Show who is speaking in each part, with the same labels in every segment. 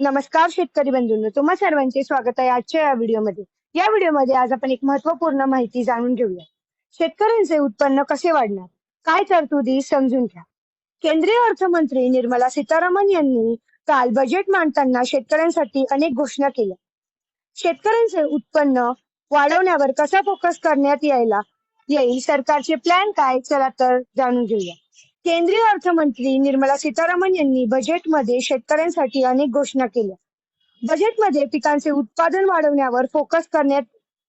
Speaker 1: नमस्कार शेतकरी बंधूंनो तुम्हा सर्वांचे स्वागत आहे आजच्या या व्हिडिओमध्ये. या व्हिडिओमध्ये आज आपण एक महत्त्वपूर्ण माहिती जाणून घेऊया. शेतकऱ्यांचे उत्पन्न कसे वाढणार? काय तरतुदी समजून घ्या. केंद्रीय अर्थमंत्री निर्मला सीतारामन यांनी काल बजेट मांडताना शेतकऱ्यांसाठी अनेक घोषणा केल्या. शेतकऱ्यांचे उत्पन्न वाढवण्यावर कसा फोकस करण्यात यायला येईल सरकारचे प्लॅन काय? चला तर जाणून घेऊया. केंद्रीय अर्थमंत्री निर्मला सीतारामन यांनी बजेटमध्ये शेतकऱ्यांसाठी अनेक घोषणा केल्या. बजेटमध्ये पिकांचे उत्पादन वाढवण्यावर फोकस करण्यात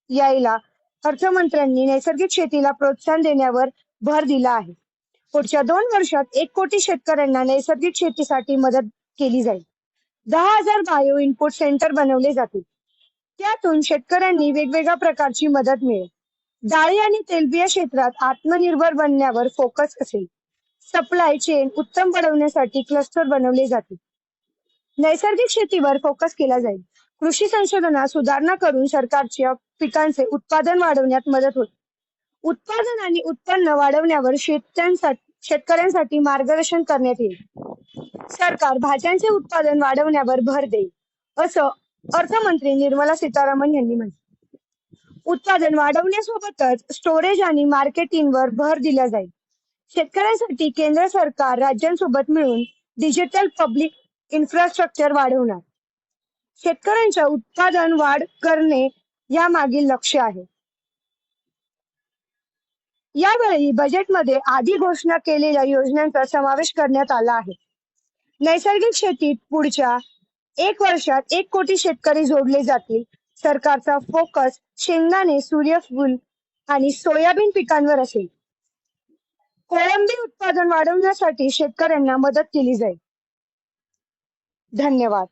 Speaker 1: यायला अर्थमंत्र्यांनी नैसर्गिक शेतीला प्रोत्साहन देण्यावर भर दिला आहे. पुढच्या दोन वर्षात एक कोटी शेतकऱ्यांना नैसर्गिक शेतीसाठी मदत केली जाईल. दहा हजार बायो इनपुट सेंटर बनवले जातील. त्यातून शेतकऱ्यांनी वेगवेगळ्या प्रकारची मदत मिळेल. डाळी आणि तेलबिया क्षेत्रात आत्मनिर्भर बनण्यावर फोकस असेल. सप्लाय चेन उत्तम बनवण्यासाठी क्लस्टर बनवले जातील नैसर्गिक शेतीवर फोकस केला जाईल. कृषी संशोधनात सुधारणा करून सरकारच्या पिकांचे उत्पादन वाढवण्यात मदत होईल. उत्पादन आणि उत्पन्न वाढवण्यावर शेतकऱ्यांसाठी शेतकऱ्यांसाठी मार्गदर्शन करण्यात येईल. सरकार भाज्यांचे उत्पादन वाढवण्यावर भर देईल असं अर्थमंत्री निर्मला सीतारामन यांनी म्हटलं. उत्पादन वाढवण्यासोबतच स्टोरेज आणि मार्केटिंगवर भर दिला जाईल. शेतकऱ्यांसाठी केंद्र सरकार राज्यांसोबत मिळून डिजिटल पब्लिक इन्फ्रास्ट्रक्चर वाढवणार. शेतकऱ्यांच्या उत्पादन वाढ करणे या मागील लक्ष आहे. यावेळी बजेटमध्ये आधी घोषणा केलेल्या योजनांचा समावेश करण्यात आला आहे. नैसर्गिक शेतीत पुढच्या एक वर्षात एक कोटी शेतकरी जोडले जातील. सरकारचा फोकस शेंगदाणे सूर्यफूल आणि सोयाबीन पिकांवर असेल. कोळंबी उत्पादन वाढवण्यासाठी शेतकऱ्यांना मदत केली जाईल. धन्यवाद.